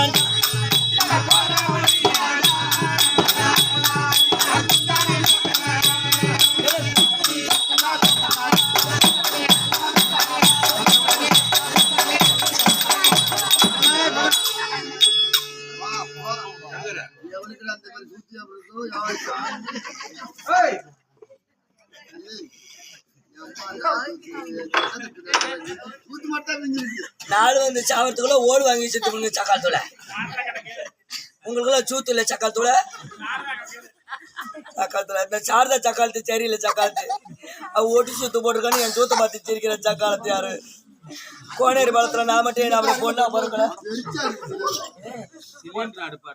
one. Yeah, when you get out there, you'll be able to do it. நாலு வந்து சாவறதுக்குள்ள ஓடு வாங்கி செத்துக்கணும் சக்கால் தூளை. உங்களுக்குள்ள சூத்து இல்லை சக்கால் தூளை. சக்கால் தூளை. இந்த சாரதா சக்காலத்து சரியில்லை சக்காலத்து அவ ஒட்டு சூத்து போட்டிருக்கான்னு என் சூத்தை பார்த்து சிரிக்கிற சக்காலத்து யாரு? கோனேரி பாலத்துல நான் மட்டும் அப்படி பொண்ணா பிறக்கல?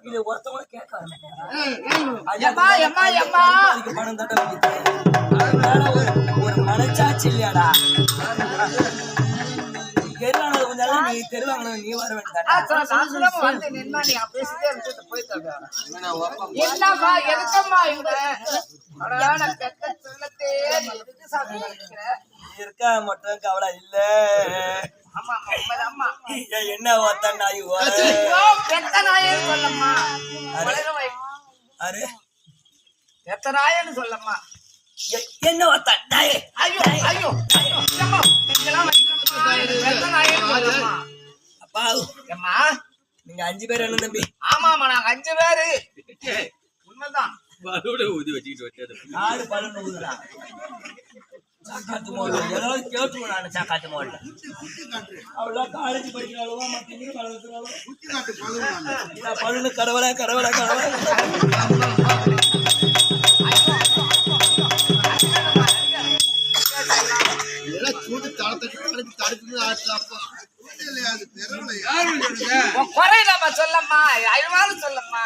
இது ஒருத்தவங்க கேட்க. பணம் தட்ட ஒரு மனச்சாட்சி இல்லையாடா? தெருவானது கொஞ்சம் நீ தெருவாங்கணும் நீ வர வேண்டாம். என்னம்மா எதுக்கம்மா? இருக்கா மட்டும் கவலை இல்ல. என்ன ஒத்தன் நாய் பெத்த நாயேன்னு சொல்லம்மா. என்ன ஒத்தன் நாய் ஐயோ, ஐயோ. அப்பா எம்மா, நீங்க அஞ்சு பேர் என்ன தம்பி ஆமாம்மா, நாங்க அஞ்சு பேரு உண்மைதான் ஆடு பழம் ஊதுடா சாக்காத்து மோடு ஏதாவது கேட்டுருவோம் நான் சாக்காத்து மோட்ல அவ்வளோ காலேஜ் வளர்த்துறாளோ பழுன்னு கடவுளா கடவுளா கடவுளா உன் குறையிலம்மா சொல்லம்மா. அழுவாலும் சொல்லம்மா.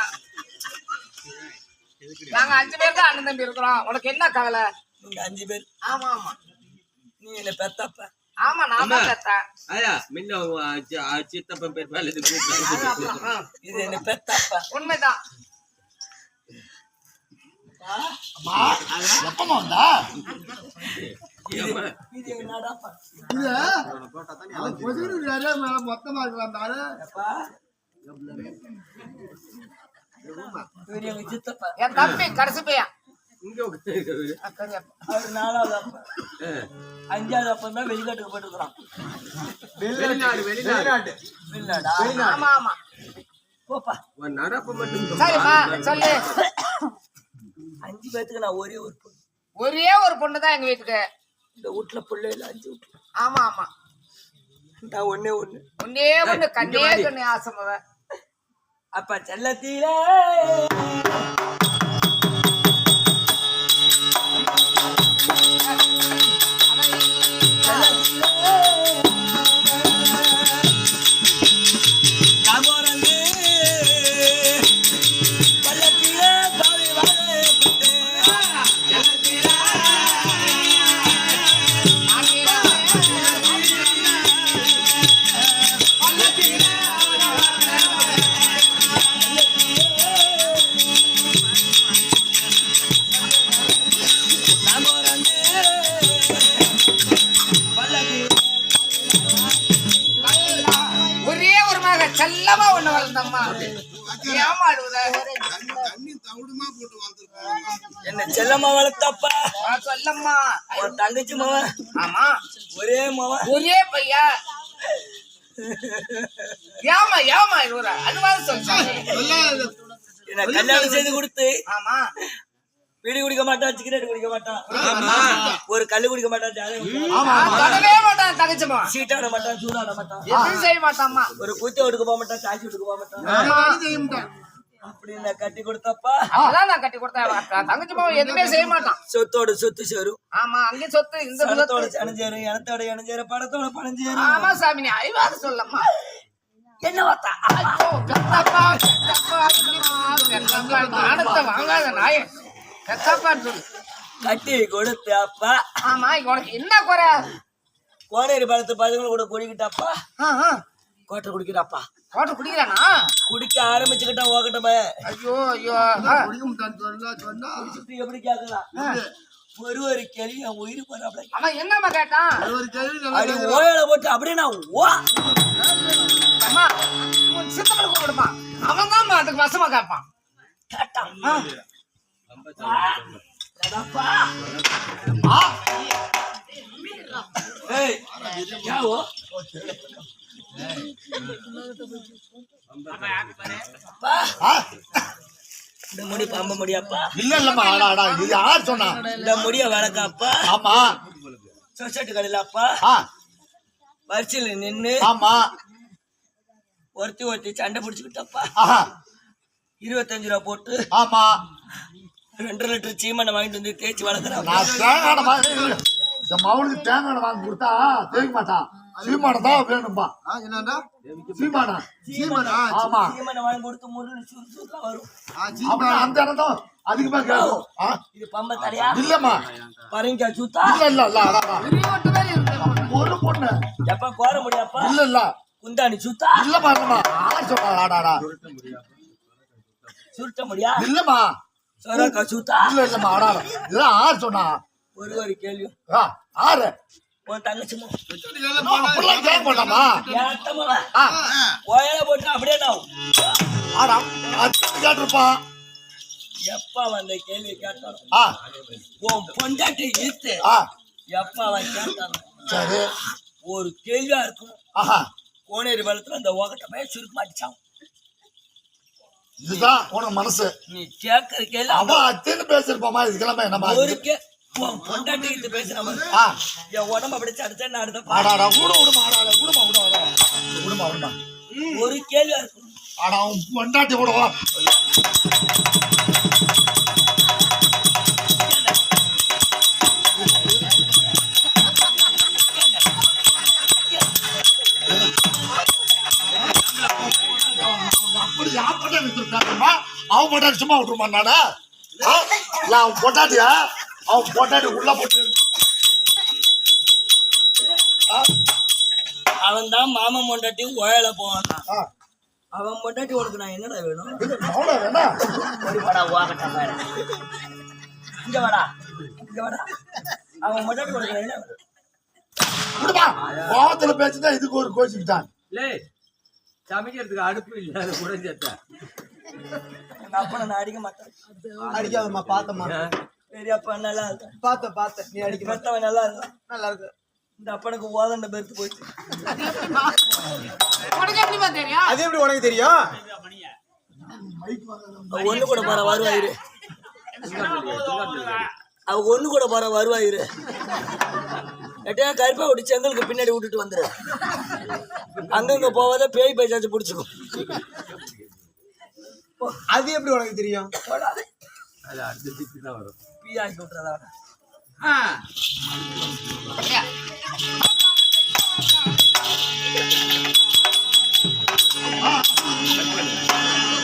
நாங்க அஞ்சு பேர் தான் அண்ணன் தம்பி இருக்கிறோம். உனக்கு என்ன கவலை? நீங்க அஞ்சு பேர். ஆமா ஆமா. நீ என்ன பெத்தப்ப. ஆமா நான் தான் பெத்தேன். ஆயா முன்ன சித்தப்பன் பேர் மேல இது கூப்பிட்டாங்க. ஆ, இது என்ன பெத்தப்ப. உண்மைதான். எப்பமா வந்தா? மொத்தமா இருக்கலாம் என் தம்பி கடைசி பையன். அஞ்சாவது அப்பா தான் வெளிநாட்டுக்கு போட்டுக்கிறான் வெளிநாடு ஆமா ஆமா. போப்பா. நடப்பு மட்டும் சரிம்மா சொல்லு. அஞ்சு பேத்துக்கு நான் ஒரே ஒரு பொண்ணு. ஒரே ஒரு பொண்ணு தான் எங்க வீட்டுக்கு. இந்த வீட்டுல பிள்ளை இல்லை அஞ்சு வீட்டுல ஆமா ஆமா. நான் ஒண்ணே ஒண்ணு. ஒன்னே ஒண்ணு கண்ணே கண்ணு ஆசைமுவ அப்பா செல்லத்தீரே. ஒரே ஒரு மக செல்லமா ஒண்ணு வளர்ந்தம்மா. ஏமாடுவத என்ன செல்லம்மா வளர்த்தப்பா? சொல்லம்மா. உன் தங்கச்சி மாவன். ஆமா. ஒரே மாவன். ஒரே பையன் ஏமா ஏமா இவர அதுவாது சொல்றாங்க என்ன கல்யாணம் செய்து கொடுத்து ஆமா. பீடி குடிக்க மாட்டான் சிகரெட் குடிக்க மாட்டான். ஆமா. ஒரு கல்லு குடிக்க மாட்டான் தங்கச்சிமா மாட்டான் மாட்டான். எதுவும் செய்ய மாட்டாம்மா ஒரு குத்தி ஒடுக்க போக மாட்டான் சாச்சி ஒடுக்க போக மாட்டான். ஆமா. செய்ய மாட்டான் அப்படி நான் கட்டி கொடுத்தப்பா? அதான் நான் கட்டி கொடுத்தேன். தங்கச்சிமா எதுவுமே செய்ய மாட்டான். சொத்தோட சொத்து சேரும். ஆமா அங்கே சொத்து இந்த சனத்தோட சொத்து சனஞ்சேரும் இனத்தோட இனஞ்சேரும் படத்தோட பணஞ்சேரும் ஆமா சாமி நீ சொல்லம்மா. என்ன பெத்தப்பா, பெத்தப்பா, நாடத்தை வாங்காத நாயே. பெத்தப்பான்னு சொல்லு. கட்டி கொடுத்து அப்பா ஆமா உனக்கு என்ன குறை? கோனேரி பழத்து பசங்களை கூட குடிக்கிட்டாப்பா. கோட்டை குடிக்கிறாப்பா. போட்டு குடிக்கிறானா? குடிக்க ஆரம்பிச்சுக்கிட்டா ஓகட்டமே ஐயோ ஐயோ. குடிக்க எப்படி கேட்கலாம் ஒரு ஒரு கேள்வி என் உயிர் போறாப்ல. அவன் என்னம்மா கேட்டான் ஒரு கேள்வி ஓயில போட்டு அப்படியே நான் ஓ அம்மா உன் சித்தப்பட கூப்பிடுமா? அவன் தான் அதுக்கு வசமா கேட்பான் கேட்டான். இந்த முடி பாம்ப முடியாப்பா. இல்ல இல்லம்மா ஆடா இது யார் சொன்னா? இந்த முடிய வளர்க்காப்பா. ஆமா. சொசைட்டி கடையில அப்பா வரிசையில் நின்று ஆமா. ஒருத்தி ஒருத்தி சண்டை பிடிச்சுக்கிட்டப்பா. இருபத்தஞ்சு ரூபா போட்டு ஆமா. ரெண்டு லிட்டர் சீமனை வாங்கிட்டு வந்து தேய்ச்சி வளர்க்குறாங்க இந்த மவுளுக்கு தேங்காய் வாங்கி கொடுத்தா தேய்க்க மாட்டான் சீமானம் தான் வேணும்பா. ஆ, என்னடா சீமானம் சீமனா? ஆமா. சீமனை வாங்கி கொடுத்து முருகன் வரும். ஆ, சீமனா? அப்புறம் அந்த இடம் தான் அதிகமா கேட்கும். ஆ, இது பம்ப தலையா இல்லம்மா. பரங்கிக்காய் சூத்தா? இல்ல இல்ல இல்ல. ஒரு பொண்ணு. எப்ப கோர முடியாப்பா? இல்ல இல்ல. குந்தாணி சூத்தா? இல்லம்மா இல்லம்மா. யார் சொன்னா ஆடாடா சுருட்ட முடியா? இல்லம்மா. சொரக்கா சூத்தா? இல்ல இல்லம்மா ஆடாடா இதெல்லாம் யார் சொன்னா. ஒரு ஒரு கேள்வி. ஆ, ஆறு. உன் தங்கச்சிமா கோயில போட்டு அப்படியே நான் ஆடா கேட்டிருப்பான் எப்ப வந்த கேள்வி கேட்டாலும்? உன் பொண்டாட்டி ஆ. எப்ப அவன் கேட்டாலும்? சரி. ஒரு கேள்வியா இருக்கும். ஆஹா. கோனேரி பலத்துல அந்த ஓகட்ட போய் சுருக்கு மாட்டிச்சான் இதுதான் உனக்கு மனசு. நீ கேட்கற கேள்வி அவன் அத்தனை பேசிருப்பாமா இதுக்கெல்லாமே என்னமா ஒரு கே உன் பொண்டாட்டி இது பேசுற மாதிரி ஆ என் உடம்பு அப்படி சடுத்த நான் ஆடாடா கூட விடுமா ஆடாடா விடுமா விடுமா விடுமா விடுமா ஒரு இருக்கும். ஆடா அவன் பொண்டாட்டி கூட வா. அப்படி யார் பொண்டாட்டி வச்சிருக்காங்கம்மா? அவன் பொண்டாட்டி சும்மா விட்டுருமா நாடா அவன் பொண்டாட்டியா? அவன் பொண்டாட்டி உள்ள போட்டு. அவன் தான் மாமன் பொண்டாட்டி ஓயல போவான். அவன் பொண்டாட்டி உனக்கு நான் என்னடா வேணும்? ஓடி வாடா ஓகட்ட பாரு. இங்க வாடா இங்க வாடா. அவன் பொண்டாட்டி உனக்கு நான் என்ன கோவத்துல பேச்சுதான் இதுக்கு ஒரு கோச்சுக்கிட்டான். லே சமைக்கிறதுக்கு அடுப்பு இல்ல அது குறைஞ்சத்த எங்க அப்பனை நான் அடிக்க மாட்டேன். அடிக்காதம்மா பார்த்தம்மா பெரியப்பா நல்லா இருக்கும் பார்த்த பார்த்த நீ அடிக்க மாட்ட. பெத்தவன் நல்லா இருக்கும் நல்லா இருக்கு. இந்த அப்பனுக்கு ஓதண்ட பெருத்து போயிடுச்சு. உனக்கு எப்படிமா தெரியும்? அது எப்படி உனக்கு தெரியும்? ஒண்ணு கூட போற வருவாயிரு. அவ ஒண்ணு கூட போற வருவாயிரு. எட்டையா கருப்பா விட்டு செங்கலுக்கு பின்னாடி விட்டுட்டு வந்துரு. அங்கங்க போவாத பேய் பேச்சாச்சு பிடிச்சிக்கும். அது எப்படி உனக்கு தெரியும்? அது அடுத்த திட்டு தான் வரும். வீதாக்கி விட்டுறதா ஆ Ah!